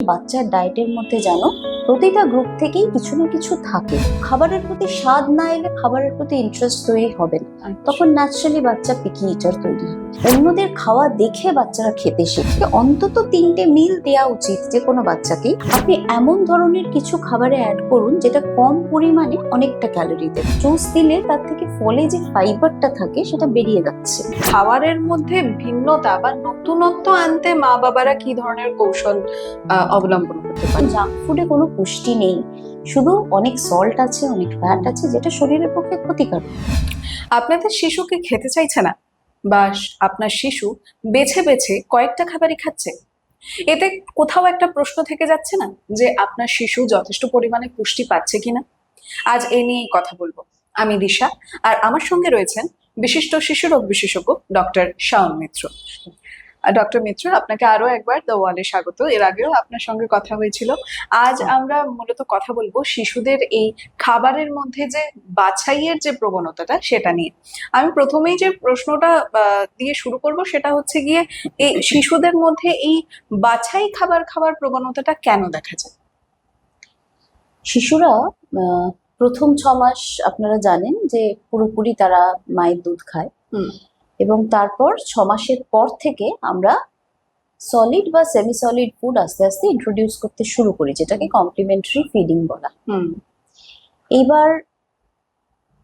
বাচ্চার ডায়েটের মধ্যে যেন প্রতিটা গ্রুপ থেকেই কিছু না কিছু থাকে। খাবারের প্রতি স্বাদ না এলে খাবারের প্রতি ইন্টারেস্ট তৈরি হবে না। তখন ন্যাচারালি বাচ্চা পিকি ইটার তৈরি অন্যদের খাওয়া দেখে বাচ্চারা খেতে শেখে। অন্তত তিনটে মিল দেওয়া উচিত যে কোনো বাচ্চাকে। আপনি এমন ধরনের কিছু খাবারে অ্যাড করুন যেটা কম পরিমাণে অনেকটা ক্যালোরি দেবে। জুস দিলে তার থেকে ফলে যে ফাইবারটা থাকে সেটা বেরিয়ে যাচ্ছে। খাবারের মধ্যে ভিন্নতা বা নতুনত্ব আনতে মা বাবারা কি ধরনের কৌশল অবলম্বন করতে পারে জাঙ্ক ফুডে কোনো পুষ্টি নেই। শুধু অনেক সল্ট আছে, অনেক ফ্যাট আছে, যেটা শরীরের পক্ষে ক্ষতিকারক আপনাদের শিশুকে খেতে চাইছে না? বা আপনার শিশু বেছে বেছে কয়েকটা খাবারই খাচ্ছে? এতে কোথাও একটা প্রশ্ন থেকে যাচ্ছে না যে আপনার শিশু যথেষ্ট পরিমাণে পুষ্টি পাচ্ছে কিনা? আজ এ নিয়েই কথা বলব। আমি দিশা, আর আমার সঙ্গে রয়েছেন বিশিষ্ট শিশু রোগ বিশেষজ্ঞ ডক্টর শাওন মিত্র। ডক্টর মিত্র আপনাকে আরও একবার দ্য ওয়ালে স্বাগত। এর আগেও আপনার সঙ্গে কথা হয়েছিল। আজ আমরা মূলত কথা বলব শিশুদের এই খাবারের মধ্যে যে বাছাইয়ের যে প্রবণতাটা সেটা নিয়ে। আমি প্রথমেই যে প্রশ্নটা দিয়ে শুরু করব সেটা হচ্ছে গিয়ে এই শিশুদের মধ্যে এই বাছাই খাবার খাবার প্রবণতাটা কেন দেখা যায়? শিশুরা আহ, প্রথম ছ মাস আপনারা জানেন যে পুরোপুরি তারা মায়ের দুধ খায়। এবং তারপর ছ মাসের পর থেকে আমরা সলিড বা সেমি সলিড ফুড আস্তে আস্তে ইন্ট্রোডিউস করতে শুরু করি যেটাকে কমপ্লিমেন্টারি ফিডিং বলা। হুম। এইবার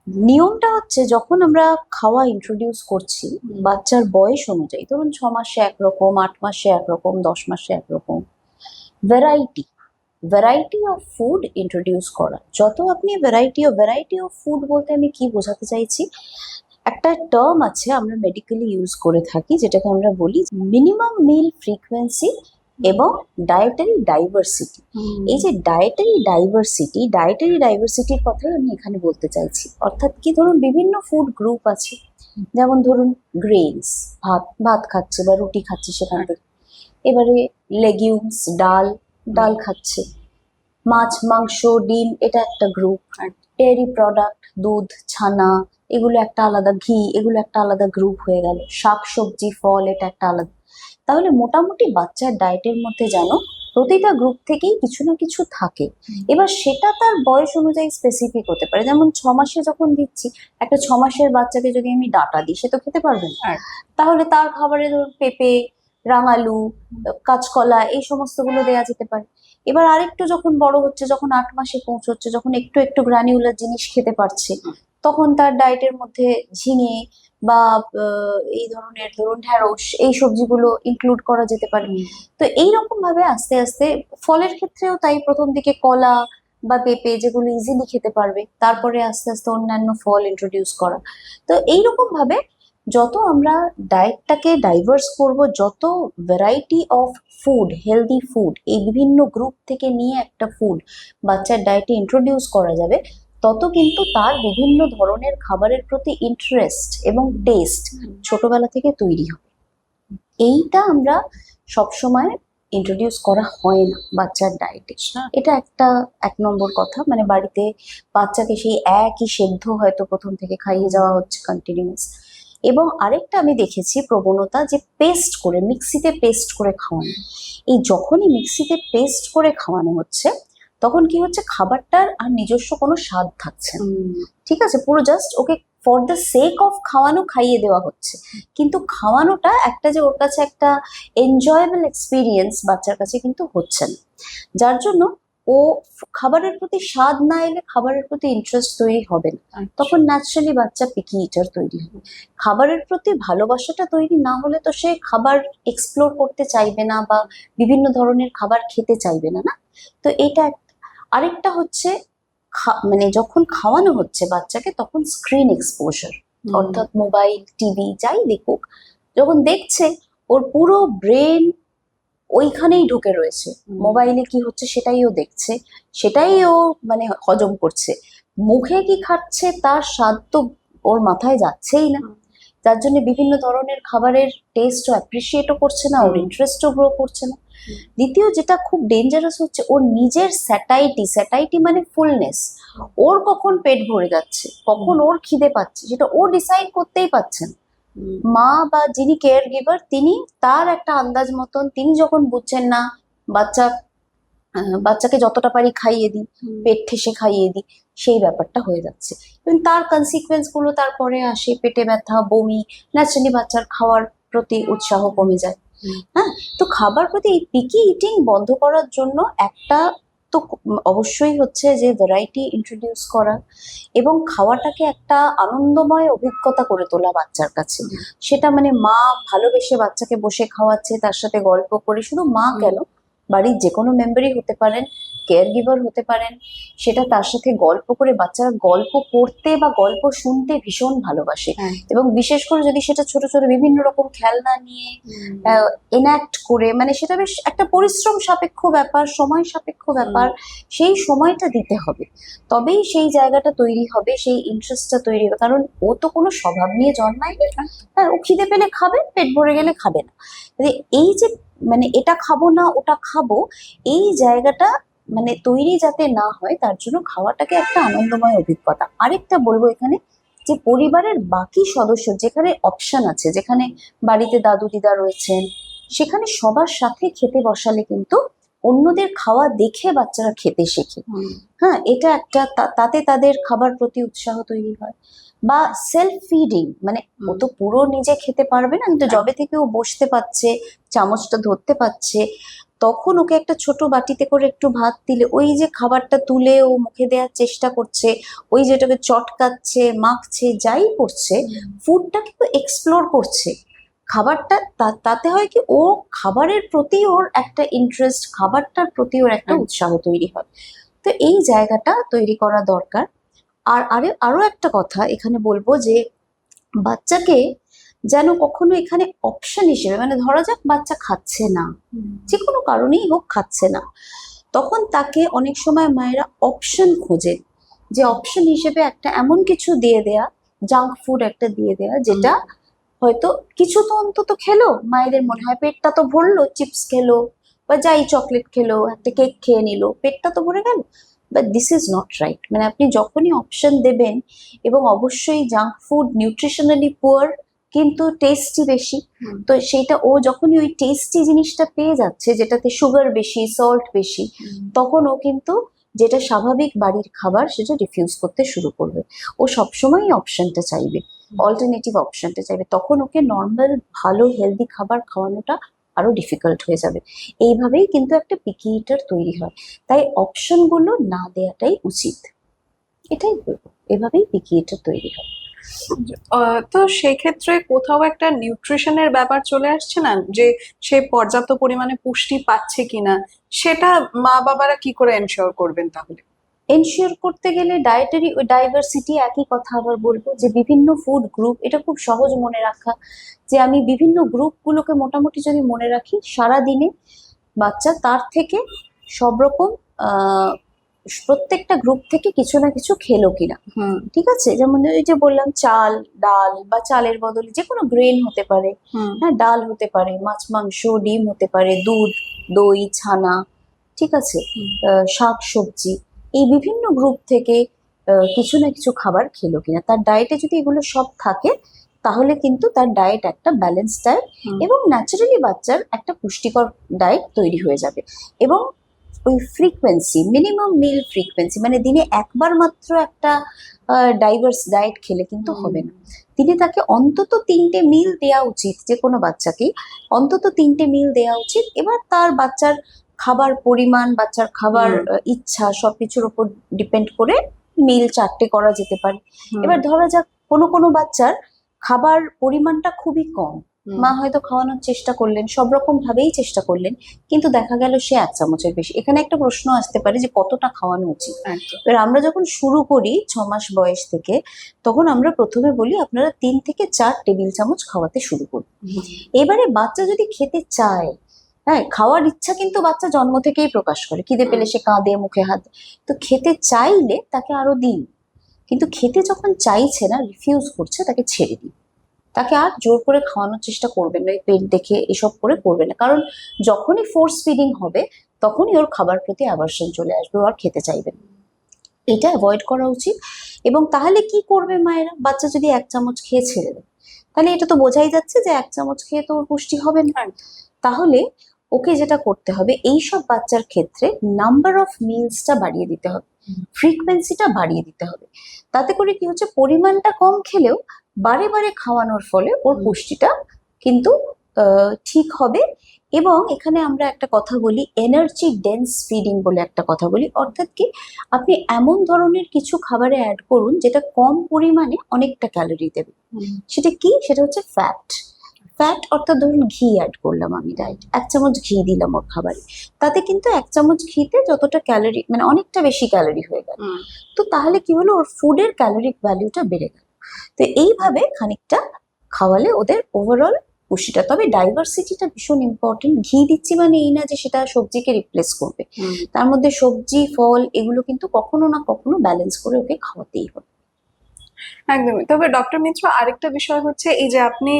নিয়মটা হচ্ছে যখন আমরা খাওয়া ইন্ট্রোডিউস করছি বাচ্চার বয়স অনুযায়ী ধরুন ছ মাসে একরকম আট মাসে একরকম দশ মাসে একরকম variety variety of food introduce করা। যত আপনি variety of variety of food বলতে আমি কি বোঝাতে চাইছি? একটা টার্ম আছে আমরা মেডিকেলি ইউজ করে থাকি যেটাকে আমরা বলি মিনিমাম মিল ফ্রিকোয়েন্সি এবং ডায়েটারি ডাইভার্সিটি এই যে ডায়েটারি ডাইভার্সিটি ডায়েটারি ডাইভার্সিটির কথাই আমি এখানে বলতে চাইছি। অর্থাৎ কি ধরুন বিভিন্ন ফুড গ্রুপ আছে যেমন ধরুন গ্রেনস ভাত ভাত খাচ্ছে বা রুটি খাচ্ছে সেখান থেকে। এবারে লেগিউমস ডাল ডাল খাচ্ছে। মাছ মাংস ডিম এটা একটা গ্রুপ ডেয়ারি প্রোডাক্ট দুধ ছানা এগুলো একটা আলাদা ঘি এগুলো একটা আলাদা গ্রুপ হয়ে গেল। শাক সবজি ফল এটা একটা আলাদা। তাহলে মোটামুটি বাচ্চার ডায়েটের মধ্যে যেন প্রতিটা গ্রুপ থেকেই কিছু না কিছু থাকে। এবার সেটা তার বয়স অনুযায়ী স্পেসিফিক হতে পারে। যেমন ছ মাসে যখন দিচ্ছি একটা ছ মাসের বাচ্চাকে যদি আমি ডাটা দিই সে তো খেতে পারবে না। তাহলে তার খাবারে ধরুন পেঁপে রাঙালু কাঁচকলা এই সমস্তগুলো দেওয়া যেতে পারে। এবার আরেকটু যখন বড় হচ্ছে যখন আট মাসে পৌঁছচ্ছে যখন একটু একটু গ্রানিউলার জিনিস খেতে পারছে। তখন তার ডায়েটের মধ্যে ঝিঙে বা এই ধরনের ধরুন ঢ্যাঁড়স এই সবজিগুলো ইনক্লুড করা যেতে পারে। তো এইরকম ভাবে আস্তে আস্তে ফলের ক্ষেত্রেও তাই প্রথম দিকে কলা বা পেঁপে যেগুলো ইজিলি খেতে পারবে তারপরে আস্তে আস্তে অন্যান্য ফল ইন্ট্রোডিউস করা। তো এইরকম ভাবে যত আমরা ডায়েটটাকে ডাইভার্স করব যত variety of food healthy food এই বিভিন্ন গ্রুপ থেকে নিয়ে একটা ফুড বাচ্চার ডায়েটে ইন্ট্রোডিউস করা যাবে তত কিন্তু তার বিভিন্ন ধরনের খাবারের প্রতি ইন্টারেস্ট এবং টেস্ট ছোটবেলা থেকে তৈরি হবে। এইটা আমরা সবসময় ইন্ট্রোডিউস করা হয় না বাচ্চার ডায়েটে এটা একটা এক নম্বর কথা মানে বাড়িতে বাচ্চাকে সেই একই সেদ্ধ হয়তো প্রথম থেকে খাইয়ে যাওয়া হচ্ছে কন্টিনিউয়াস এবং আরেকটা আমি দেখেছি প্রবণতা যে পেস্ট করে মিক্সিতে পেস্ট করে খাওয়ানো। এই যখনই মিক্সিতে পেস্ট করে খাওয়ানো হচ্ছে তখন কি হচ্ছে? খাবারটার আর নিজস্ব কোনো স্বাদ থাকছে না। ঠিক আছে? পুরো just okay for the sake of খাওয়ানো খাইয়ে দেওয়া হচ্ছে। কিন্তু খাওয়ানোটা একটা যে ওর কাছে একটা এনজয়েবল এক্সপিরিয়েন্স বাচ্চার কাছে কিন্তু হচ্ছে না। যার জন্য ও খাবারের প্রতি স্বাদ না এলে খাবারের প্রতি ইন্টারেস্ট তৈরি হবে না। তখন ন্যাচারালি বাচ্চা পিকি ইটার তৈরি হবে। খাবারের প্রতি ভালোবাসাটা তৈরি না হলে তো সে খাবার এক্সপ্লোর করতে চাইবে না বা বিভিন্ন ধরনের খাবার খেতে চাইবে না না? তো এটা আরেকটা হচ্ছে খা- মানে যখন খাওয়ানো হচ্ছে বাচ্চাকে তখন স্ক্রিন এক্সপোজার অর্থাৎ মোবাইল টিভি যাই দেখুক যখন দেখছে ওর পুরো ব্রেন ওইখানেই ঢুকে রয়েছে। মোবাইলে কি হচ্ছে সেটাই ও দেখছে সেটাই ও মানে হজম করছে। মুখে কি খাচ্ছে তার স্বাদ তো ওর মাথায় যাচ্ছেই না। যার জন্য বিভিন্ন ধরনের খাবারের টেস্টও অ্যাপ্রিসিয়েটও করছে না ওর ইন্টারেস্টও গ্রো করছে না। দ্বিতীয় যেটা খুব ডেঞ্জারাস হচ্ছে ওর নিজের স্যাটাইটি স্যাটাইটি মানে ফুলনেস ওর কখন পেট ভরে যাচ্ছে কখন ওর খিদে পাচ্ছে সেটা ও ডিসাইড করতেই পারছে না। মা বা যিনি কেয়ার গিভার তিনি তার একটা আন্দাজ মতন তিনি যখন বুঝছেন না বাচ্চা বাচ্চাকে যতটা পারি খাইয়ে দিই পেট ঠেসে খাইয়ে দিই সেই ব্যাপারটা হয়ে যাচ্ছে। এবং তার কনসিকুয়েন্সগুলো তারপরে আসে পেটে ব্যথা বমি ন্যাচারালি বাচ্চার খাওয়ার প্রতি উৎসাহ কমে যায়। হ্যাঁ? তো খাবার প্রতি এই পিকি ইটিং বন্ধ করার জন্য একটা তো অবশ্যই হচ্ছে যে ভ্যারাইটি ইন্ট্রোডিউস করা এবং খাওয়াটাকে একটা আনন্দময় অভিজ্ঞতা করে তোলা বাচ্চার কাছে। সেটা মানে মা ভালোবেসে বাচ্চাকে বসে খাওয়াচ্ছে তার সাথে গল্প করে শুধু মা। কেন? বাড়ির যে কোনো মেম্বারই হতে পারেন কেয়ার গিভার হতে পারেন সেটা তার সাথে গল্প করে বাচ্চারা গল্প করতে বা গল্প শুনতে ভীষণ ভালোবাসে। হ্যাঁ। এবং বিশেষ করে যদি সেটা ছোট ছোট বিভিন্ন রকম খেলনা নিয়ে এনাক্ট করে মানে সেটা বেশ একটা পরিশ্রম সাপেক্ষ ব্যাপার সময় সাপেক্ষ ব্যাপার সেই সময়টা দিতে হবে। তবেই সেই জায়গাটা তৈরি হবে সেই ইন্টারেস্টটা তৈরি হবে। কারণ ও তো কোনো স্বভাব নিয়ে জন্মায়নি হ্যাঁ ও খিদে পেলে খাবে পেট ভরে গেলে খাবে না। মানে এই যে মানে এটা খাব না ওটা খাব এই জায়গাটা মানে তৈরি যাতে না হয় তার জন্য খাওয়াটাকে একটা আনন্দময় অভিজ্ঞতা। আরেকটা বলব এখানে যে পরিবারের বাকি সদস্য যেখানে অপশন আছে যেখানে বাড়িতে দাদু দিদা রয়েছেন সেখানে সবার সাথে খেতে বসালে কিন্তু অন্যদের খাওয়া দেখে বাচ্চারা খেতে শেখে। হ্যাঁ এটা একটা তাতে তাদের খাবার প্রতি উৎসাহ তৈরি হয়। বা সেলফ ফিডিং মানে ও তো পুরো নিজে খেতে পারবে না কিন্তু জবে থেকে ও বসতে পারছে চামচটা ধরতে পারছে তখন ওকে একটা ছোট বাটিতে করে একটু ভাত দিলে ওই যে খাবারটা তুলে ও মুখে দেওয়ার চেষ্টা করছে ওই যেটাকে চটকাচ্ছে মাখছে যাই করছে ফুডটা কিন্তু এক্সপ্লোর করছে। খাবারটা তাতে হয় কি ও খাবারের প্রতি ওর একটা ইন্টারেস্ট খাবারটার প্রতি ওর একটা উৎসাহ তৈরি হয়। তো এই জায়গাটা তৈরি করা দরকার। আর আরে আরও একটা কথা এখানে বলব যে বাচ্চাকে যেন কখনো এখানে অপশন হিসেবে মানে ধরা যাক বাচ্চা খাচ্ছে না। যে কোনো কারণেই হোক খাচ্ছে না। তখন তাকে অনেক সময় মায়েরা অপশন খোঁজে। যে অপশন হিসেবে একটা এমন কিছু দিয়ে দেয়া জাঙ্ক ফুড একটা দিয়ে দেয়া যেটা হয়তো কিছু তো অন্তত খেলো মায়েদের মনে হয় পেটটা তো ভরলো চিপস খেলো বা যাই চকলেট খেলো একটা কেক খেয়ে নিল পেটটা তো ভরে গেল। But this is not right মানে আপনি যখনই অপশন দেবেন এবং অবশ্যই জাঙ্ক ফুড নিউট্রিশনালি পুয়ার কিন্তু টেস্টি বেশি। তো সেইটা ও যখনই ওই টেস্টি জিনিসটা পেয়ে যাচ্ছে যেটাতে সুগার বেশি সল্ট বেশি তখন ও কিন্তু যেটা স্বাভাবিক বাড়ির খাবার সেটা রিফিউজ করতে শুরু করবে। ও সবসময়ই অপশনটা চাইবে অল্টারনেটিভ অপশনটা চাইবে। তখন ওকে নর্মাল ভালো হেলদি খাবার খাওয়ানোটা আরও ডিফিকাল্ট হয়ে যাবে। এইভাবেই কিন্তু একটা পিকি ইটার তৈরি হয়। তাই অপশনগুলো না দেওয়াটাই উচিত। এটাই বলব। এভাবেই পিকি ইটার তৈরি হয়। তো সেক্ষেত্রে কোথাও একটা নিউট্রিশনের ব্যাপার চলে আসছে না? যে সে পর্যাপ্ত পরিমাণে পুষ্টি পাচ্ছে কিনা? সেটা মা বাবারা কি করে এনশিওর করবেন তাহলে? এনশিওর করতে গেলে ডায়েটারি ডাইভার্সিটি একই কথা আবার বলব, যে বিভিন্ন ফুড গ্রুপ এটা খুব সহজ মনে রাখা, যে আমি বিভিন্ন গ্রুপগুলোকে মোটামুটি যদি মনে রাখি সারা দিনে বাচ্চা তার থেকে সব রকম প্রত্যেকটা গ্রুপ থেকে কিছু না কিছু খেলো কিনা। হুম। ঠিক আছে? যেমন ওই যে বললাম চাল ডাল বা চালের বদলে যে কোনো গ্রেন হতে পারে। হ্যাঁ ডাল হতে পারে মাছ মাংস ডিম হতে পারে দুধ দই ছানা ঠিক আছে? শাক সবজি। এই বিভিন্ন গ্রুপ থেকে কিছু না কিছু খাবার খেলো কিনা। তার ডায়েটে যদি এগুলো সব থাকে তাহলে কিন্তু তার ডায়েট একটা ব্যালেন্স ডায়েট এবং ন্যাচারালি বাচ্চার একটা পুষ্টিকর ডায়েট তৈরি হয়ে যাবে। এবং ওই ফ্রিকোয়েন্সি মিনিমাম মিল ফ্রিকোয়েন্সি মানে দিনে একবার মাত্র একটা ডাইভার্স ডায়েট খেলে কিন্তু হবে না। দিনে তাকে অন্তত তিনটে মিল দেওয়া উচিত যে কোনো বাচ্চাকেই অন্তত তিনটে মিল দেওয়া উচিত। এবার তার বাচ্চার খাবার পরিমাণ বাচ্চার খাবার ইচ্ছা সবকিছুর উপর ডিপেন্ড করে মিল চারটে করা যেতে পারে। এবার ধরা যাক কোনো কোনো বাচ্চার খাবার পরিমাণটা খুবই কম। মা হয়তো খাওয়ানোর চেষ্টা করলেন সব রকম ভাবেই চেষ্টা করলেন কিন্তু দেখা গেল সে এক চামচের বেশি। এখানে একটা প্রশ্ন আসতে পারে যে কতটা খাওয়ানো উচিত? এবার আমরা যখন শুরু করি ছ মাস বয়স থেকে তখন আমরা প্রথমে বলি আপনারা তিন থেকে চার টেবিল চামচ খাওয়াতে শুরু করুন। এবারে বাচ্চা যদি খেতে চায় হ্যাঁ খাওয়ার ইচ্ছা কিন্তু বাচ্চা জন্ম থেকেই প্রকাশ করে। খিদে পেলে সে কাঁদে মুখে হাত। তো খেতে চাইলে তাকে আরও দিন কিন্তু খেতে যখন চাইছে না রিফিউজ করছে তাকে ছেড়ে দিন। তাকে আর জোর করে খাওয়ানোর চেষ্টা করবেন না পেট দেখে এসব করে করবেন না। কারণ যখনই ফোর্স ফিডিং হবে তখনই ওর খাবার প্রতি অ্যাভার্সন চলে আসবে আর খেতে চাইবে এটা অ্যাভয়েড করা উচিত। এবং তাহলে কি করবে মায়েরা? বাচ্চা যদি এক চামচ খেয়ে ছেড়ে দেয় তাহলে এটা তো বোঝাই যাচ্ছে যে এক চামচ খেয়ে তো ওর পুষ্টি হবে না। তাহলে ওকে যেটা করতে হবে এই সব বাচ্চার ক্ষেত্রে নাম্বার অফ মিলসটা বাড়িয়ে দিতে হবে। ফ্রিকোয়েন্সিটা বাড়িয়ে দিতে হবে। তাতে করে কি হচ্ছে? পরিমাণটা কম খেলেও বারে বারে খাওয়ানোর ফলে ওর। পুষ্টিটা কিন্তু ঠিক হবে। এবং এখানে আমরা একটা কথা বলি এনার্জি ডেন্স ফিডিং বলে একটা কথা বলি। অর্থাৎ কি আপনি এমন ধরনের কিছু খাবারে অ্যাড করুন যেটা কম পরিমাণে অনেকটা ক্যালোরি দেবে। সেটা কি? সেটা হচ্ছে ফ্যাট ফ্যাট অর্থাৎ ধরুন ঘি অ্যাড করলাম আমি ডাইট এক চামচ ঘি দিলাম ওর খাবারে। তাতে কিন্তু এক চামচ ঘিতে যতটা ক্যালোরি মানে অনেকটা বেশি ক্যালোরি হয়ে গেল। তো তাহলে কি হলো? ওর ফুডের ক্যালোরিক ভ্যালুটা বেড়ে গেল। তো এইভাবে খানিকটা খাওয়ালে ওদের ওভারঅল পুষ্টিটা। তবে ডাইভার্সিটিটা ভীষণ ইম্পর্টেন্ট ঘি দিচ্ছি মানে এই না যে সেটা সবজিকে রিপ্লেস করবে। তার মধ্যে সবজি ফল এগুলো কিন্তু কখনো না কখনো ব্যালেন্স করে ওকে খাওয়াতেই হবে। একদমই। তবে ডক্টর মিত্র আরেকটা বিষয় হচ্ছে এই যে আপনি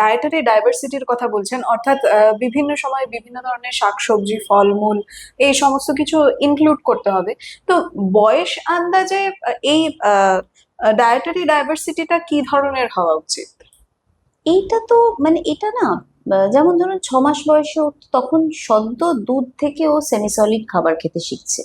ডায়েটারি ডাইভার্সিটির কথা বলছেন অর্থাৎ বিভিন্ন সময় বিভিন্ন ধরনের শাকসবজি ফলমূল এই সমস্ত কিছু ইনক্লুড করতে হবে। তো বয়স আন্দাজে এই ডায়েটারি ডাইভার্সিটিটা কি ধরনের হওয়া উচিত? এইটা তো মানে এটা না যেমন ধরুন ছ মাস বয়সে তখন সদ্য দুধ থেকে ও সেমি সলিড খাবার খেতে শিখছে।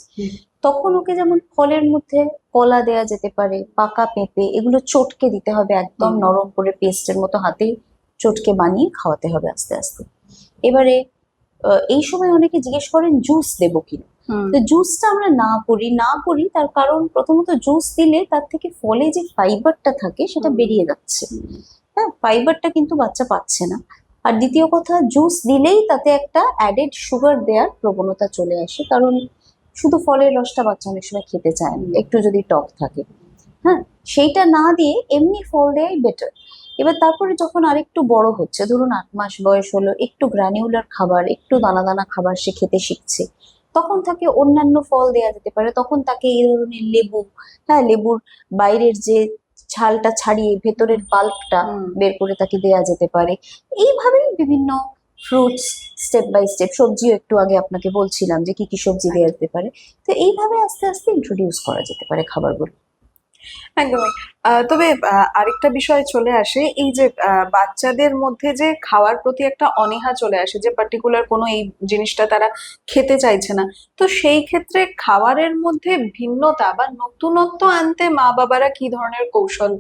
তখন ওকে যেমন ফলের মধ্যে কলা দেয়া যেতে পারে পাকা পেঁপে এগুলো চটকে দিতে হবে একদম নরম করে পেস্টের মতো হাতেই চটকে বানিয়ে খাওয়াতে হবে আস্তে আস্তে। এবারে এই সময় অনেকে জিজ্ঞেস করেন জুস দেবো কিনা? তো জুসটা আমরা না করি না করি তার কারণ প্রথমত জুস দিলে তার থেকে ফলে যে ফাইবারটা থাকে সেটা বেরিয়ে যাচ্ছে। হ্যাঁ ফাইবারটা কিন্তু বাচ্চা পাচ্ছে না। আর দ্বিতীয় কথা জুস দিলেই তাতে একটা অ্যাডেড সুগার দেওয়ার প্রবণতা চলে আসে। কারণ শুধু ফলের রসটা বাচ্চা অনেক সময় খেতে চায় না একটু যদি টক থাকে। হ্যাঁ সেইটা না দিয়ে এমনি ফল দেওয়াই বেটার এবার তারপরে যখন আরেকটু বড় হচ্ছে ধরুন আট মাস বয়স হলো একটু গ্র্যানিউলার খাবার একটু দানা দানা খাবার সে খেতে শিখছে তখন তাকে অন্যান্য ফল দেওয়া যেতে পারে। তখন তাকে এই ধরনের লেবু হ্যাঁ লেবুর বাইরের যে ছালটা ছাড়িয়ে ভেতরের পাল্পটা হুম। বের করে তাকে দেয়া যেতে পারে। এইভাবেই বিভিন্ন ফ্রুটস স্টেপ বাই স্টেপ সবজিও একটু আগে আপনাকে বলছিলাম যে কি কি সবজি দেওয়া যেতে পারে। তো এইভাবে আস্তে আস্তে ইন্ট্রোডিউস করা যেতে পারে খাবারগুলো। একদমই। তবে আরেকটা বিষয় চলে আসে। এই যে বাচ্চাদের মধ্যে যে খাওয়ার প্রতি একটা অনীহা চলে আসে, যে পার্টিকুলার কোনো এই জিনিসটা তারা খেতে চাইছে না। তো সেই ক্ষেত্রে খাবারের মধ্যে ভিন্নতা বা নতুনত্ব আনতে মা বাবারা কি ধরনের কৌশল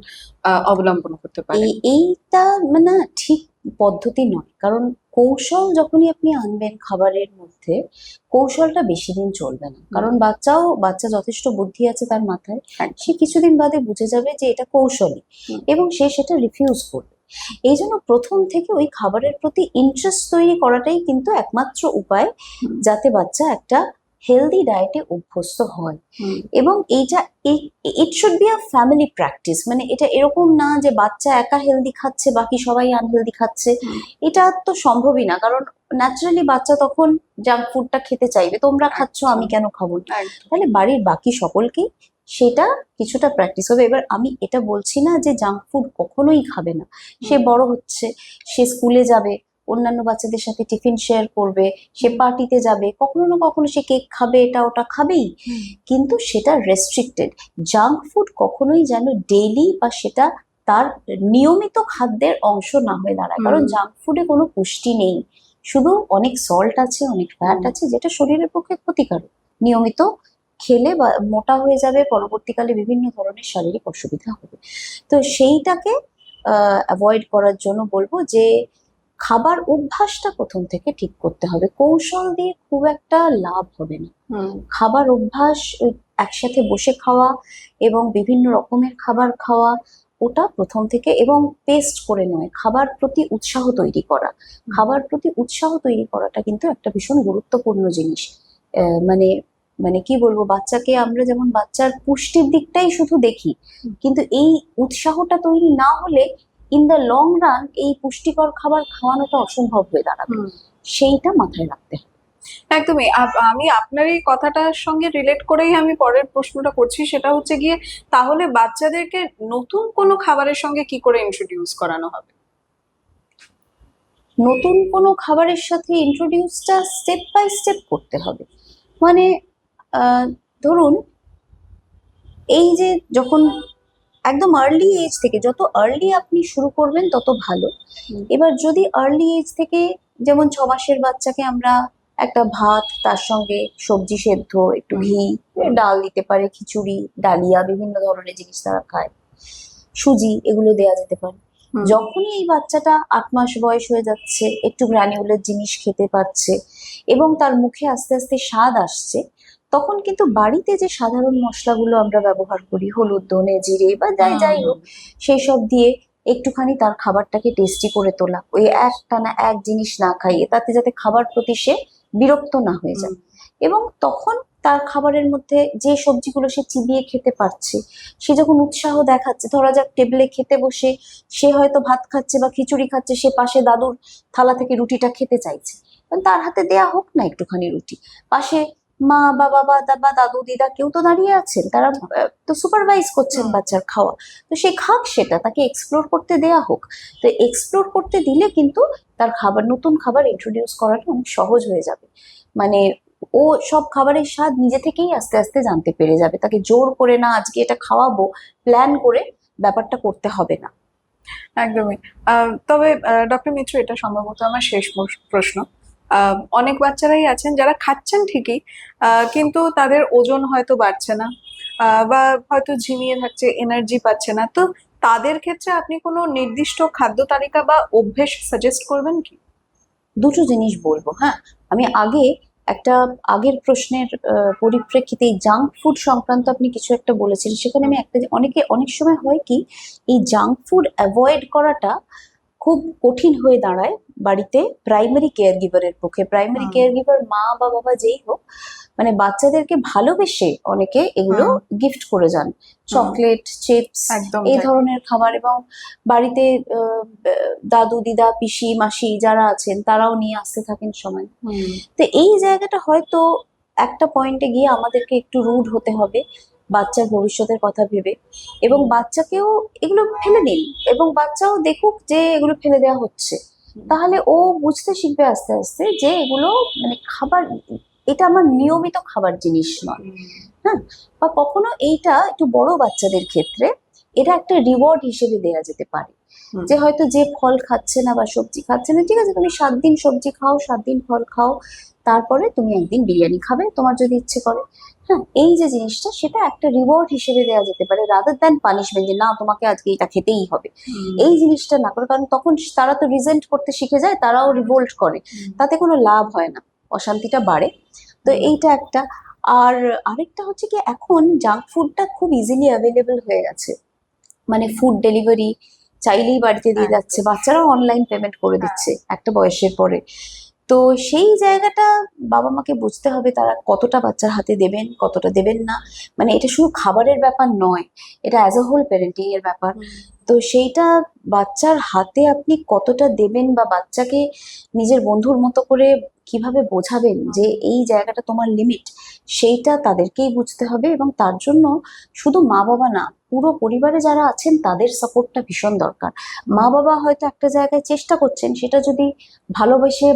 অবলম্বন করতে পারে? এই, এইটা মানে ঠিক পদ্ধতি নয়। কারণ কৌশল যখনই আপনি আনবেন খাবারের মধ্যে কৌশলটা বেশি দিন চলবে না। কারণ বাচ্চাও বাচ্চা যথেষ্ট বুদ্ধি আছে তার মাথায় সে কিছুদিন বাদে বুঝে যাবে যে এটা কৌশলী এবং সে সেটা রিফিউজ করবে। এই জন্য প্রথম থেকে ওই খাবারের প্রতি ইন্টারেস্ট তৈরি করাটাই কিন্তু একমাত্র উপায় যাতে বাচ্চা একটা হেলদি ডায়েটে অভ্যস্ত হয়। এবং এইটা it should be a family practice মানে এটা এরকম না যে বাচ্চা একা হেলদি খাচ্ছে বাকি সবাই আনহেলদি খাচ্ছে। এটা তো সম্ভবই না। কারণ ন্যাচারালি বাচ্চা তখন জাঙ্ক ফুডটা খেতে চাইবে। তোমরা খাচ্ছ আমি কেন খাব তাহলে বাড়ির বাকি সকলকেই সেটা কিছুটা প্র্যাকটিস হবে। এবার আমি এটা বলছি না যে জাঙ্ক ফুড কখনোই খাবে না। সে। বড় হচ্ছে সে স্কুলে যাবে অন্যান্য বাচ্চাদের সাথে টিফিন শেয়ার করবে সে পার্টিতে যাবে কখনো না কখনো সে কেক খাবে এটা ওটা খাবেই। কিন্তু সেটা রেস্ট্রিক্টেড জাঙ্ক ফুড কখনোই যেন ডেইলি বা সেটা তার নিয়মিত খাদ্যের অংশ না হয়ে দাঁড়ায়। কারণ জাঙ্ক ফুডে কোনো পুষ্টি নেই। শুধু অনেক সল্ট আছে অনেক ফ্যাট আছে যেটা শরীরের পক্ষে ক্ষতিকারক। নিয়মিত খেলে বা মোটা হয়ে যাবে পরবর্তীকালে বিভিন্ন ধরনের শারীরিক অসুবিধা হবে। তো সেইটাকে অ্যাভয়েড করার জন্য বলব যে খাবার অভ্যাসটা প্রথম থেকে ঠিক করতে হবে। কৌশল দিয়ে খুব একটা লাভ হবে না। খাবার অভ্যাস একসাথে বসে খাওয়া এবং বিভিন্ন রকমের খাবার খাওয়া ওটা প্রথম থেকে এবং পেস্ট করে নয় খাবার প্রতি উৎসাহ তৈরি করা। খাবার প্রতি উৎসাহ তৈরি করাটা কিন্তু একটা ভীষণ গুরুত্বপূর্ণ জিনিস। আহ, মানে মানে কি বলব বাচ্চাকে আমরা যেমন বাচ্চার পুষ্টির দিকটাই শুধু দেখি কিন্তু এই উৎসাহটা তৈরি না হলে ইন দ্য লং রান এই পুষ্টিকর খাবার খাওয়ানোটা অসম্ভব হয়ে দাঁড়াবে। সেইটা মাথায় রাখতে হবে। একদমই। আমি আপনার এই কথাটার সঙ্গে রিলেট করেই আমি পরের প্রশ্নটা করছি সেটা হচ্ছে গিয়ে তাহলে বাচ্চাদেরকে নতুন কোনো খাবারের সঙ্গে কি করে ইন্ট্রোডিউস করানো হবে? নতুন কোনো খাবারের সাথে ইন্ট্রোডিউসটা স্টেপ বাই স্টেপ করতে হবে। মানে আহ, ধরুন এই যে যখন একদম আর্লি এজ থেকে যত আর্লি আপনি শুরু করবেন তত ভালো। এবার যদি আর্লি এজ থেকে যেমন ছ মাসের বাচ্চাকে আমরা একটা ভাত তার সঙ্গে সবজি সেদ্ধ একটু ঘি ডাল দিতে পারে খিচুড়ি ডালিয়া বিভিন্ন ধরনের জিনিস তারা খায়। সুজি এগুলো দেয়া যেতে পারে। যখনই এই বাচ্চাটা আট মাস বয়স হয়ে যাচ্ছে একটু গ্র্যানিউলের জিনিস খেতে পারছে এবং তার মুখে আস্তে আস্তে স্বাদ আসছে তখন কিন্তু বাড়িতে যে সাধারণ মশলাগুলো আমরা ব্যবহার করি হলুদ ধনে জিরে বা যাই যাই হোক সেই সব দিয়ে একটুখানি তার খাবারটাকে টেস্টি করে তোলা। ওই একটানা এক জিনিস না খাইয়ে তাতে যাতে খাবার প্রতি সে বিরক্ত না হয়ে যায়। এবং তখন তার খাবারের মধ্যে যে সবজিগুলো সে চিবিয়ে খেতে পারছে সে যখন উৎসাহ দেখাচ্ছে ধরা যাক টেবিলে খেতে বসে সে হয়তো ভাত খাচ্ছে বা খিচুড়ি খাচ্ছে সে পাশে দাদুর থালা থেকে রুটিটা খেতে চাইছে। তার হাতে দেয়া হোক না একটুখানি রুটি পাশে মা বা বাবা বা দাদু দিদা কেউ তো দাঁড়িয়ে আছেন। তারা তো সুপারভাইজ করছেন বাচ্চার খাওয়া। তো সে খাক সেটা তাকে এক্সপ্লোর করতে দেয়া হোক। তো এক্সপ্লোর করতে দিলে কিন্তু তার খাবার নতুন খাবার ইন্ট্রোডিউস করাটা অনেক সহজ হয়ে যাবে। মানে ও সব খাবারের স্বাদ নিজে থেকেই আস্তে আস্তে জানতে পেরে যাবে। তাকে জোর করে না আজকে এটা খাওয়াবো প্ল্যান করে ব্যাপারটা করতে হবে না। একদমই। আহ, তবে ডক্টর মিত্র এটা সম্ভবত আমার শেষ প্রশ- প্রশ্ন। অনেক বাচ্চারাই আছেন যারা খাচ্ছেন ঠিকই কিন্তু তাদের ওজন হয়তো বাড়ছে না বা হয়তো ঝিমিয়ে থাকছে এনার্জি পাচ্ছে না। তো তাদের ক্ষেত্রে আপনি কোনো নির্দিষ্ট খাদ্য তালিকা বা অভ্যেস সাজেস্ট করবেন কি? দুটো জিনিস বলব হ্যাঁ? আমি আগে একটা আগের প্রশ্নের পরিপ্রেক্ষিতে জাঙ্ক ফুড সংক্রান্ত আপনি কিছু একটা বলেছিলেন সেখানে আমি একটা অনেকে, অনেক সময় হয় কি, এই জাঙ্ক ফুড অ্যাভয়েড করাটা খুব কঠিন হয়ে দাঁড়ায় বাড়িতে প্রাইমারি কেয়ার গিভারের পক্ষে। প্রাইমারি কেয়ার গিভার মা বা বাবা যেই হোক মানে বাচ্চাদেরকে ভালোবেসে অনেকে এগুলো গিফট করে যান। চকলেট চিপস এই ধরনের খাবার এবং বাড়িতে দাদু দিদা পিসি মাসি যারা আছেন তারাও নিয়ে আসতে থাকেন সময়। তো এই জায়গাটা হয়তো একটা পয়েন্টে গিয়ে আমাদেরকে একটু রুড হতে হবে। বাচ্চার ভবিষ্যতের কথা ভেবে এবং বাচ্চাকেও এগুলো ফেলে দিন এবং বাচ্চাও দেখুক যে এগুলো ফেলে দেওয়া হচ্ছে। তাহলে ও বুঝতে শিখবে আস্তে আস্তে যে এগুলো মানে খাবার এটা আমার নিয়মিত খাবার জিনিস নয়। হ্যাঁ? বা কখনো এইটা একটু বড় বাচ্চাদের ক্ষেত্রে এটা একটা রিওয়ার্ড হিসেবে দেয়া যেতে পারে। যে হয়তো যে ফল খাচ্ছে না বা সবজি খাচ্ছে না ঠিক আছে তুমি সাত দিন সবজি খাও সাত দিন ফল খাও তারপরে তুমি একদিন বিরিয়ানি খাবে তোমার যদি ইচ্ছে করে। হ্যাঁ এই যে জিনিসটা সেটা একটা রিওয়ার্ড হিসেবে দেওয়া যেতে পারে রাদার দ্যান পানিশমেন্ট যে না তোমাকে আজকে এটা খেতেই হবে। এই জিনিসটা না করে কারণ তখন তারা তো রিজেন্ট করতে শিখে যায় তারাও রিভোল্ট করে। তাতে কোনো লাভ হয় না অশান্তিটা বাড়ে। তো এইটা একটা। আর আরেকটা হচ্ছে কি এখন জাঙ্ক ফুডটা খুব ইজিলি অ্যাভেলেবল হয়ে গেছে। মানে ফুড ডেলিভারি চাইলেই বাড়িতে দিয়ে যাচ্ছে বাচ্চারাও অনলাইন পেমেন্ট করে দিচ্ছে একটা বয়সের পরে। তো সেই জায়গাটা বাবা মাকে বুঝতে হবে তারা কতটা বাচ্চার হাতে দেবেন কতটা দেবেন না। মানে এটা শুধু খাবারের ব্যাপার নয় এটা অ্যাজ আ হোল প্যারেন্টিং এর ব্যাপার। তো সেইটা বাচ্চার হাতে আপনি কতটা দেবেন বা বাচ্চাকে নিজের বন্ধুর মতো করে কীভাবে বোঝাবেন যে এই জায়গাটা তোমার লিমিট সেইটা তাদেরকেই বুঝতে হবে এবং তার জন্য শুধু মা বাবা না পুরো পরিবারে যারা আছেন তাদের সাপোর্টটা ভীষণ দরকার। মা বাবা হয়তো একটা জায়গায় চেষ্টা করছেন সেটা যদি ভালোবেসে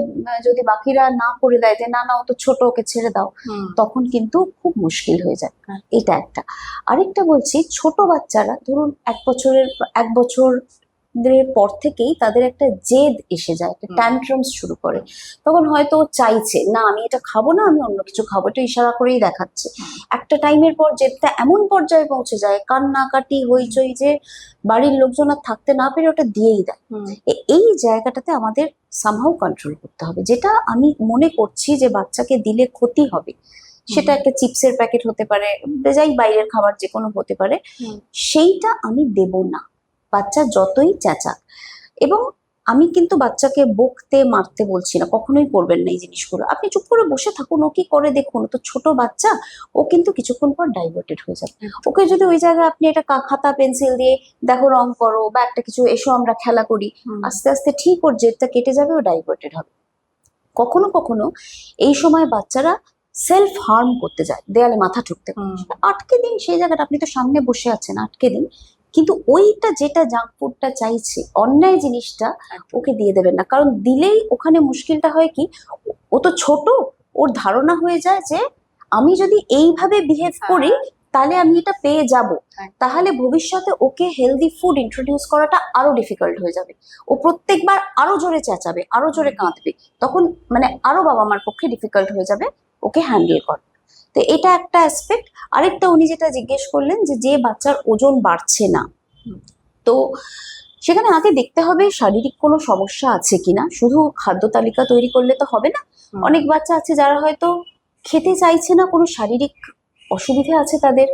যদি বাকিরা না করে দেয় যে না না অত ছোট ওকে ছেড়ে দাও তখন কিন্তু খুব মুশকিল হয়ে যায়। হ্যাঁ। এটা একটা। আরেকটা বলছি ছোট বাচ্চারা ধরুন এক বছরের এক বছর পর থেকেই তাদের একটা জেদ এসে যায় একটা। ট্যান্ট্রামস শুরু করে। তখন হয়তো চাইছে না আমি এটা খাব না আমি অন্য কিছু খাব। এটা ইশারা করেই দেখাচ্ছে। একটা টাইমের পর জেদটা এমন পর্যায়ে পৌঁছে যায় কান্নাকাটি হইচই যে বাড়ির লোকজন আর থাকতে না পেরে ওটা দিয়েই দেয়। এই জায়গাটাতে আমাদের সামহাও কন্ট্রোল করতে হবে। যেটা আমি মনে করছি যে বাচ্চাকে দিলে ক্ষতি হবে সেটা একটা চিপসের প্যাকেট হতে পারে যাই বাইরের খাবার যে কোনো হতে পারে সেইটা আমি দেব না। বাচ্চা যতই চেঁচাক। এবং আমি কিন্তু বাচ্চাকে বকতে মারতে বলছি না কখনোই করবেন না এই জিনিসগুলো। আপনি চুপ করে বসে থাকুন ও কি করে দেখুন? তো ছোট বাচ্চা ও কিন্তু কিছুক্ষণ পর ডাইভার্টেড হয়ে যাবে। ওকে যদি ওই জায়গায় আপনি একটা খাতা পেন্সিল দিয়ে দেখো রং করো বা একটা কিছু এসো আমরা খেলা করি আস্তে আস্তে ঠিক ওর জেদটা কেটে যাবে ও ডাইভার্টেড হবে। কখনো কখনো এই সময় বাচ্চারা সেলফ হার্ম করতে যায় দেয়ালে মাথা ঠুকতে। আটকে দিন সেই জায়গাটা আপনি তো সামনে বসে আছেন আটকে দিন। কিন্তু ওইটা যেটা জাঙ্ক ফুডটা চাইছে অন্যায় জিনিসটা ওকে দিয়ে দেবেন না। কারণ দিলেই ওখানে মুশকিলটা হয় কি ও তো ছোট ওর ধারণা হয়ে যায় যে আমি যদি এইভাবে বিহেভ হ্যাঁ। করি তাহলে আমি এটা পেয়ে যাব। তাহলে ভবিষ্যতে ওকে হেলদি ফুড ইন্ট্রোডিউস করাটা আরও ডিফিকাল্ট হয়ে যাবে। ও প্রত্যেকবার আরও জোরে চেঁচাবে আরও জোরে কাঁদবে। তখন মানে আরও বাবা মার পক্ষে ডিফিকাল্ট হয়ে যাবে ওকে হ্যান্ডেল করা তো এটা একটা অ্যাসপেক্ট আরেকটা উনি যেটা জিজ্ঞেস করলেন যে যে বাচ্চার ওজন বাড়ছে না তো সেখানে আগে দেখতে হবে শারীরিক কোনো সমস্যা আছে কিনা। শুধু খাদ্য তালিকা তৈরি করলে তো হবে না। অনেক বাচ্চা আছে যারা হয়তো খেতে চাইছে না কোনো শারীরিক অসুবিধে আছে তাদের।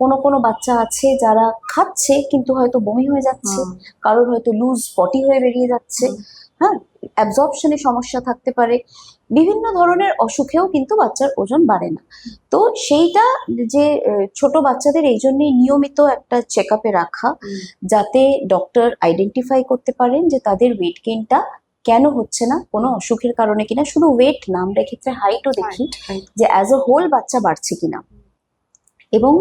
কোনো কোনো বাচ্চা আছে যারা খাচ্ছে কিন্তু হয়তো বমি হয়ে যাচ্ছে কারোর হয়তো লুজ পটি হয়ে বেরিয়ে যাচ্ছে। হ্যাঁ অ্যাবজর্পশনের সমস্যা থাকতে পারে। বিভিন্ন ধরনের অসুখেও কিন্তু বাচ্চার ওজন বাড়ে না। তো সেইটা যে ছোট বাচ্চাদের এই জন্যই নিয়মিত একটা চেক আপে রাখা যাতে ডক্টর আইডেন্টিফাই করতে পারেন যে তাদের ওয়েট গেইনটা কেন হচ্ছে না কোনো অসুখের কারণে কিনা। শুধু ওয়েট না আমরা এক্ষেত্রে হাইটও দেখি. যে অ্যাজ আ হোল বাচ্চা বাড়ছে কিনা। এবং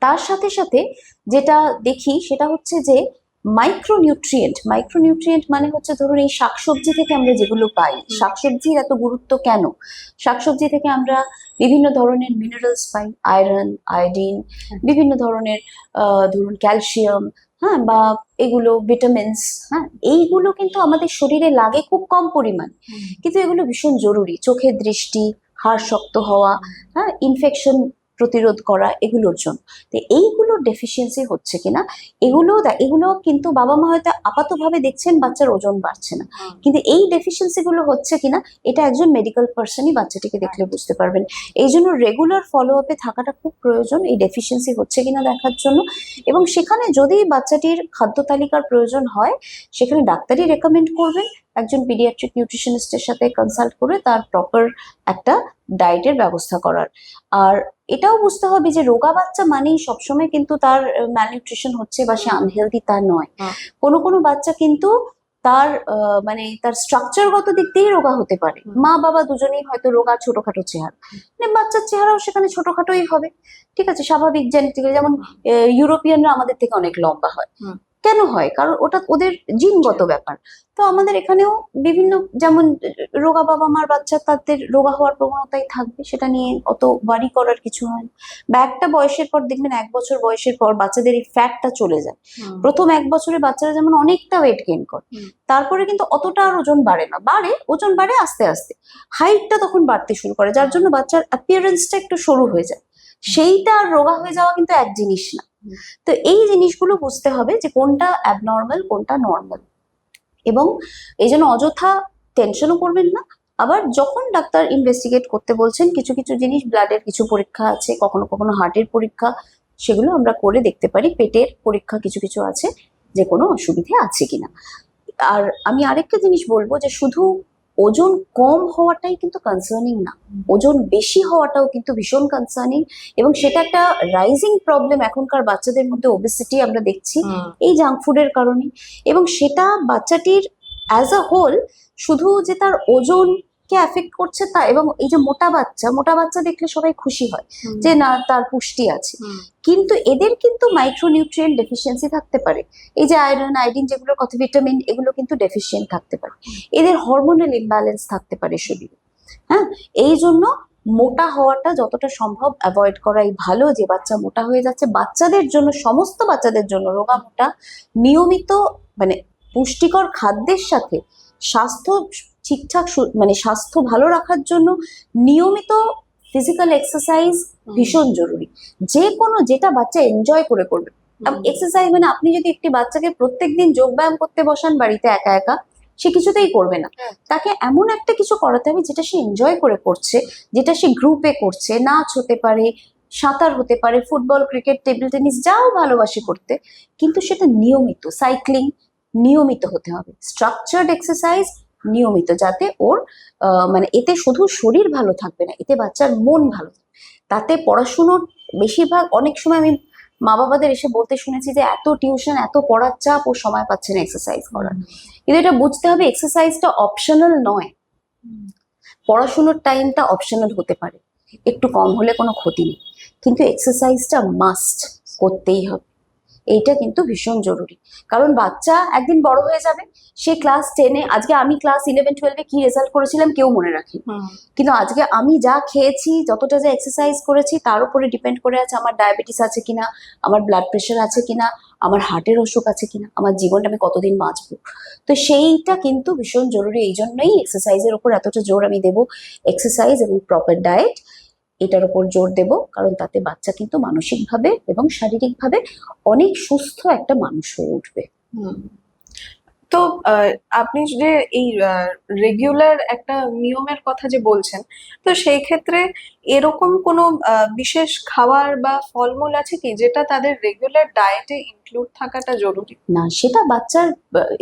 তার সাথে সাথে যেটা দেখি সেটা হচ্ছে যে মাইক্রোনিউট্রিয়েন্ট মাইক্রোনিউট্রিয়েন্ট মানে হচ্ছে ধরুন এই শাকসবজি থেকে আমরা যেগুলো পাই শাকসবজির এত গুরুত্ব কেন? শাকসবজি থেকে আমরা বিভিন্ন ধরনের মিনারেলস পাই আয়রন আয়োডিন বিভিন্ন ধরনের আহ, ধরুন ক্যালসিয়াম হ্যাঁ বা এগুলো ভিটামিনস হ্যাঁ এইগুলো কিন্তু আমাদের শরীরে লাগে খুব কম পরিমাণ। কিন্তু এগুলো ভীষণ জরুরি। চোখের দৃষ্টি হাড় শক্ত হওয়া হ্যাঁ ইনফেকশন প্রতিরোধ করা এগুলোর জন্য। তো এইগুলোর ডেফিসিয়েন্সি হচ্ছে কিনা এগুলো এগুলো কিন্তু বাবা মা হয়তো আপাতভাবে দেখছেন বাচ্চার ওজন বাড়ছে না। কিন্তু এই ডেফিসিয়েন্সি গুলো হচ্ছে কিনা এটা একজন মেডিকেল পার্সনই বাচ্চাটিকে দেখলে বুঝতে পারবেন। এই জন্য রেগুলার ফলো আপে থাকাটা খুব প্রয়োজন এই ডেফিসিয়েন্সি হচ্ছে কিনা দেখার জন্য। এবং সেখানে যদি বাচ্চাটির খাদ্য তালিকার প্রয়োজন হয় সেখানে ডাক্তারই রেকমেন্ড করবেন একজন পিডিয়াট্রিক নিউট্রিশনিস্টের সাথে কনসাল্ট করে তার প্রপার একটা ডায়েটের ব্যবস্থা করার। আর এটাও বুঝতে হবে যে রোগা বাচ্চা মানেই সবসময় কিন্তু তার ম্যালনিউট্রিশন হচ্ছে বা সে আনহেলদি তা নয়। হুম। কোনো কোনো বাচ্চা কিন্তু তার মানে তার স্ট্রাকচারগত দিক দিয়েই রোগা হতে পারে। মা বাবা দুজনেই হয়তো রোগা ছোটখাটো চেহারা। মানে বাচ্চার চেহারাও সেখানে ছোটখাটোই হবে। ঠিক আছে স্বাভাবিক জেনেটিক্যালি যেমন ইউরোপিয়ানরা আমাদের থেকে অনেক লম্বা হয়। কেন হয়? কারণ ওটা ওদের জিনগত ব্যাপার। তো আমাদের এখানেও বিভিন্ন যেমন রোগা বাবা মার বাচ্চা তাদের রোগা হওয়ার প্রবণতাই থাকবে সেটা নিয়ে অত ওয়ারি করার কিছু হয় না বা একটা বয়সের পর দেখবেন এক বছর বয়সের পর বাচ্চাদের এই ফ্যাটটা চলে যায়। প্রথম এক বছরে বাচ্চারা যেমন অনেকটা ওয়েট গেইন করে তারপরে কিন্তু অতটা আর ওজন বাড়ে না। বাড়ে ওজন বাড়ে আস্তে আস্তে। হাইটটা তখন বাড়তে শুরু করে যার জন্য বাচ্চার অ্যাপিয়ারেন্সটা একটু সরু হয়ে যায়। সেইটা আর রোগা হয়ে যাওয়া কিন্তু এক জিনিস না। তো এই জিনিসগুলো বুঝতে হবে যে কোনটা অ্যাবনর্মাল কোনটা নর্মাল এবং এই জন্য অযথা টেনশনও করবেন না। আবার যখন ডাক্তার ইনভেস্টিগেট করতে বলছেন, কিছু কিছু জিনিস ব্লাডের কিছু পরীক্ষা আছে, কখনো কখনো হার্টের পরীক্ষা, সেগুলো আমরা করে দেখতে পারি। পেটের পরীক্ষা কিছু কিছু আছে যে কোনো অসুবিধে আছে কিনা। আর আমি আরেকটা জিনিস বলব যে শুধু ওজন কম হওয়াটাই কিন্তু কনসার্নিং না। ওজন বেশি হওয়াটাও কিন্তু ভীষণ কনসার্নিং এবং সেটা একটা রাইজিং প্রবলেম এখনকার বাচ্চাদের মধ্যে ওবেসিটি আমরা দেখছি এই জাঙ্ক ফুডের কারণে। এবং সেটা বাচ্চাটির অ্যাজ আ হোল শুধু যে তার ওজনকে অ্যাফেক্ট করছে তা এবং এই যে মোটা বাচ্চা মোটা বাচ্চা দেখলে সবাই খুশি হয় যে না তার পুষ্টি আছে। কিন্তু এদের কিন্তু মাইক্রোনিউট্রিয়েন্ট ডেফিসিয়েন্সি থাকতে পারে। এই যে আয়রন আয়োডিন যেগুলো কত ভিটামিন এগুলো কিন্তু ডেফিসিয়েন্ট থাকতে পারে। এদের হরমোনাল ইমব্যালেন্স থাকতে পারে শরীরে। হ্যাঁ? এই জন্য মোটা হওয়াটা যতটা সম্ভব অ্যাভয়েড করাই ভালো যে বাচ্চা মোটা হয়ে যাচ্ছে। বাচ্চাদের জন্য সমস্ত বাচ্চাদের জন্য রোগা মোটা নিয়মিত মানে পুষ্টিকর খাদ্যের সাথে স্বাস্থ্য ঠিকঠাক মানে স্বাস্থ্য ভালো রাখার জন্য নিয়মিত ফিজিক্যাল এক্সারসাইজ ভীষণ জরুরি। যে কোনো যেটা বাচ্চা এনজয় করে করবে। এক্সারসাইজ মানে আপনি যদি একটি বাচ্চাকে প্রত্যেকদিন যোগ ব্যায়াম করতে বসান বাড়িতে একা একা সে কিছুতেই করবে না। তাকে এমন একটা কিছু করাতে হবে যেটা সে এনজয় করে করছে যেটা সে গ্রুপে করছে নাচ হতে পারে সাঁতার হতে পারে ফুটবল ক্রিকেট টেবিল টেনিস যাও ভালোবাসে করতে। কিন্তু সেটা নিয়মিত সাইক্লিং নিয়মিত হতে হবে। স্ট্রাকচার্ড এক্সারসাইজ নিয়মিত যাতে ওর মানে এতে শুধু শরীর ভালো থাকবে না, এতে বাচ্চার মন ভালো তাতে পড়াশুনোর বেশিরভাগ, অনেক সময় আমি মা বাবাদের এসে বলতে শুনেছি যে এত টিউশন, এত পড়ার চাপ ও সময় পাচ্ছে না এক্সারসাইজ করার। কিন্তু এটা বুঝতে হবে এক্সারসাইজটা অপশনাল নয়। পড়াশুনোর টাইমটা অপশনাল হতে পারে। একটু কম হলে কোনো ক্ষতি নেই। কিন্তু এক্সারসাইজটা মাস্ট করতেই হবে। এইটা কিন্তু ভীষণ জরুরি। কারণ বাচ্চা একদিন বড় হয়ে যাবে সে ক্লাস টেনে আজকে আমি ক্লাস ইলেভেন টুয়েলভে কি রেজাল্ট করেছিলাম কেউ মনে রাখে কিন্তু আজকে আমি যা খেয়েছি যতটা যা এক্সারসাইজ করেছি তার উপরে ডিপেন্ড করে আছে আমার ডায়াবেটিস আছে কিনা আমার ব্লাড প্রেশার আছে কিনা আমার হার্টের অসুখ আছে কিনা আমার জীবনটা আমি কতদিন বাঁচবো। তো সেইটা কিন্তু ভীষণ জরুরি এই জন্যই এক্সারসাইজের ওপর এতটা জোর আমি দেবো। এক্সারসাইজ এবং প্রপার ডায়েট এটার উপর জোর দেব, কারণ তাতে বাচ্চা কিন্তু মানসিকভাবে এবং শারীরিকভাবে অনেক সুস্থ একটা মানুষ হয়ে উঠবে। তো আপনি যে এই রেগুলার একটা নিয়মের কথা যে বলছেন তো সেই ক্ষেত্রে এরকম কোনো বিশেষ খাবার বা ফলমূল আছে কি যেটা তাদের রেগুলার ডায়েটে ইনক্লুড থাকাটা জরুরি? না সেটা বাচ্চার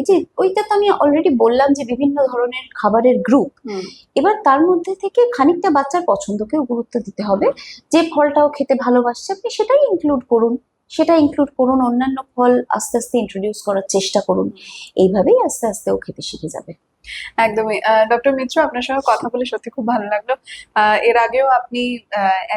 এই যে ওইটা তো আমি অলরেডি বললাম যে বিভিন্ন ধরনের খাবারের গ্রুপ এবার তার মধ্যে থেকে খানিকটা বাচ্চার পছন্দকেও গুরুত্ব দিতে হবে। যে ফলটাও খেতে ভালোবাসছে আপনি সেটাই ইনক্লুড করুন। সেটা ইনক্লুড করুন, অন্যান্য ফল আস্তে আস্তে ইন্ট্রোডিউস করার চেষ্টা করুন। এইভাবেই আস্তে আস্তে ও খেতে শিখে যাবে। একদমই। ডক্টর মিত্র, আপনার সঙ্গে কথা বলে সত্যি খুব ভালো লাগল। এর আগেও আপনি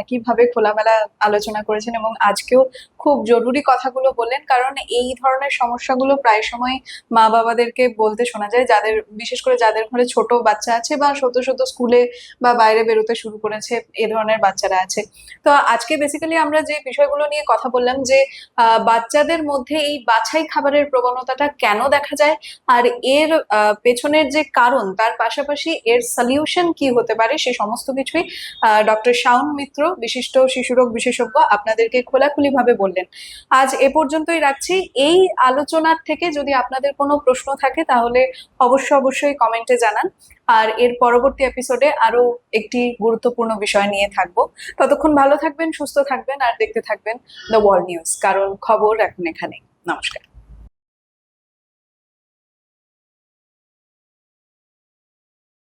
একইভাবে খোলামেলা আলোচনা করেছেন এবং আজকেও খুব জরুরি কথাগুলো বললেন। কারণ এই ধরনের সমস্যাগুলো প্রায় সময় মা বাবাদেরকে বলতে শোনা যায়। যাদের, বিশেষ করে যাদের ঘরে ছোট বাচ্চা আছে বা শত শত স্কুলে বা বাইরে বেরোতে শুরু করেছে, এ ধরনের বাচ্চারা আছে। তো আজকে বেসিক্যালি আমরা যে বিষয়গুলো নিয়ে কথা বললাম যে বাচ্চাদের মধ্যে এই বাছাই খাবারের প্রবণতাটা কেন দেখা যায়? আর এর পেছনের যে কারণ, তার পাশাপাশি এর সলিউশন কি হতে পারে সে সমস্ত কিছুই ডক্টর শাওন মিত্র, বিশিষ্ট শিশুরোগ বিশেষজ্ঞ, আপনাদেরকে খোলাখুলি ভাবে বললেন। আজ এ পর্যন্তই রাখছি। এই আলোচনার থেকে যদি আপনাদের কোনো প্রশ্ন থাকে, তাহলে অবশ্যই অবশ্যই কমেন্টে জানান। আর এর পরবর্তী এপিসোডে আরও একটি গুরুত্বপূর্ণ বিষয় নিয়ে থাকব। ততক্ষণ ভালো থাকবেন, সুস্থ থাকবেন, আর দেখতে থাকবেন দ্য ওয়ার্ল্ড নিউজ কারণ খবর এখন এখানে নমস্কার।